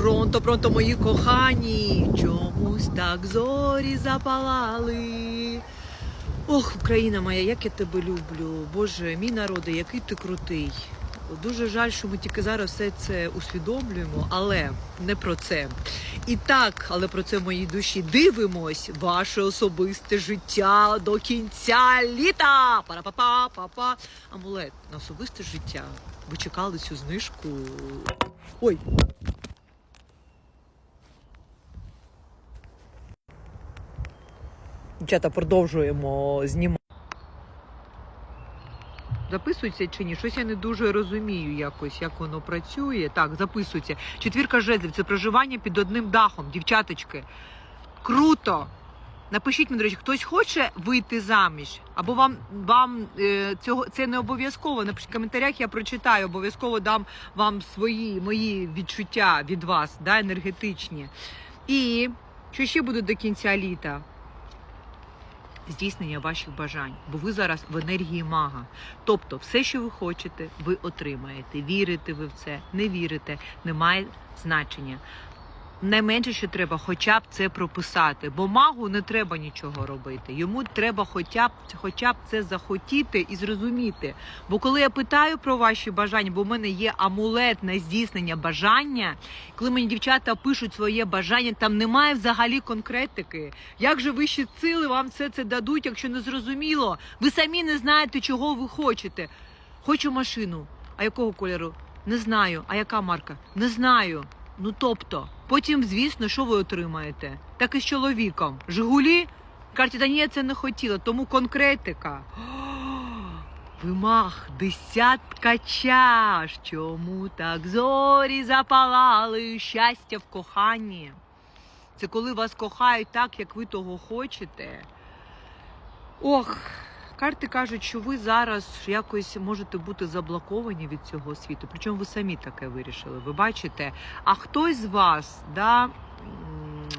Пронто, пронто, мої кохані, чомусь так зорі запалали. Ох, Україна моя, як я тебе люблю. Боже, мій народи, який ти крутий. Дуже жаль, що ми тільки зараз все це усвідомлюємо, але не про це. І так, але про це в моїй душі дивимось ваше особисте життя до кінця літа. Пара-па-па, па-па. Амулет на особисте життя. Ви чекали цю знижку. Ой, Дівчата, продовжуємо знімати. Записується чи ні? Щось я не дуже розумію якось, як воно працює. Так, записується. Четвірка жезлів це проживання під одним дахом, дівчаточки. Круто! Напишіть мені, до речі, хтось хоче вийти заміж, або вам вам е, цього це не обов'язково. Напишіть в коментарях, я прочитаю, обов'язково дам вам свої мої відчуття від вас, да, енергетичні. І що ще буде до кінця літа? Здійснення ваших бажань, бо ви зараз в енергії мага. Тобто, все, що ви хочете, ви отримаєте. Вірите ви в це, не вірите, не має значення. Найменше, що треба, хоча б це прописати, бо магу не треба нічого робити. Йому треба хоча б хоча б це захотіти і зрозуміти. Бо коли я питаю про ваші бажання, бо в мене є амулет на здійснення бажання, коли мені дівчата пишуть своє бажання, там немає взагалі конкретики. Як же вищі сили вам все це дадуть, якщо не зрозуміло? Ви самі не знаєте, чого ви хочете. Хочу машину. А якого кольору? Не знаю. А яка марка? Не знаю. Ну тобто, потім, звісно, що ви отримаєте? Так і з чоловіком. Жигулі? Кажете, та ні, я це не хотіла, тому конкретика. Ви мах, десятка чаш. Чому так зорі запалали? Щастя в коханні. Це коли вас кохають так, як ви того хочете. Ох, карти кажуть, що ви зараз якось можете бути заблоковані від цього світу. Причому ви самі таке вирішили. Ви бачите? А хтось з вас, да,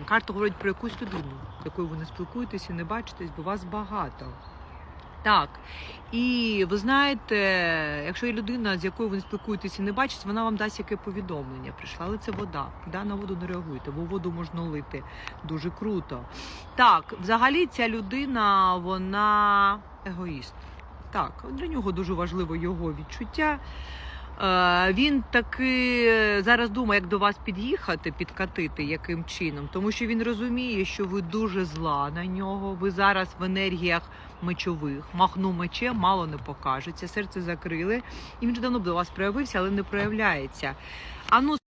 карта говорить про якусь людину, з якою ви не спілкуєтесь і не бачитесь, бо вас багато. Так. І ви знаєте, якщо є людина, з якою ви спілкуєтеся не бачить, вона вам дасть яке повідомлення. Прийшла, але це вода. Да, на воду не реагуйте, бо воду можна лити. Дуже круто. Так, взагалі ця людина, вона егоїст. Так, для нього дуже важливо його відчуття. Е, Він таки зараз думає, як до вас під'їхати, підкатити, яким чином, тому що він розуміє, що ви дуже зла на нього. Ви зараз в енергіях мечових, махну мечем, мало не покажеться. Серце закрили, і він вже давно б до вас проявився, але не проявляється. А ну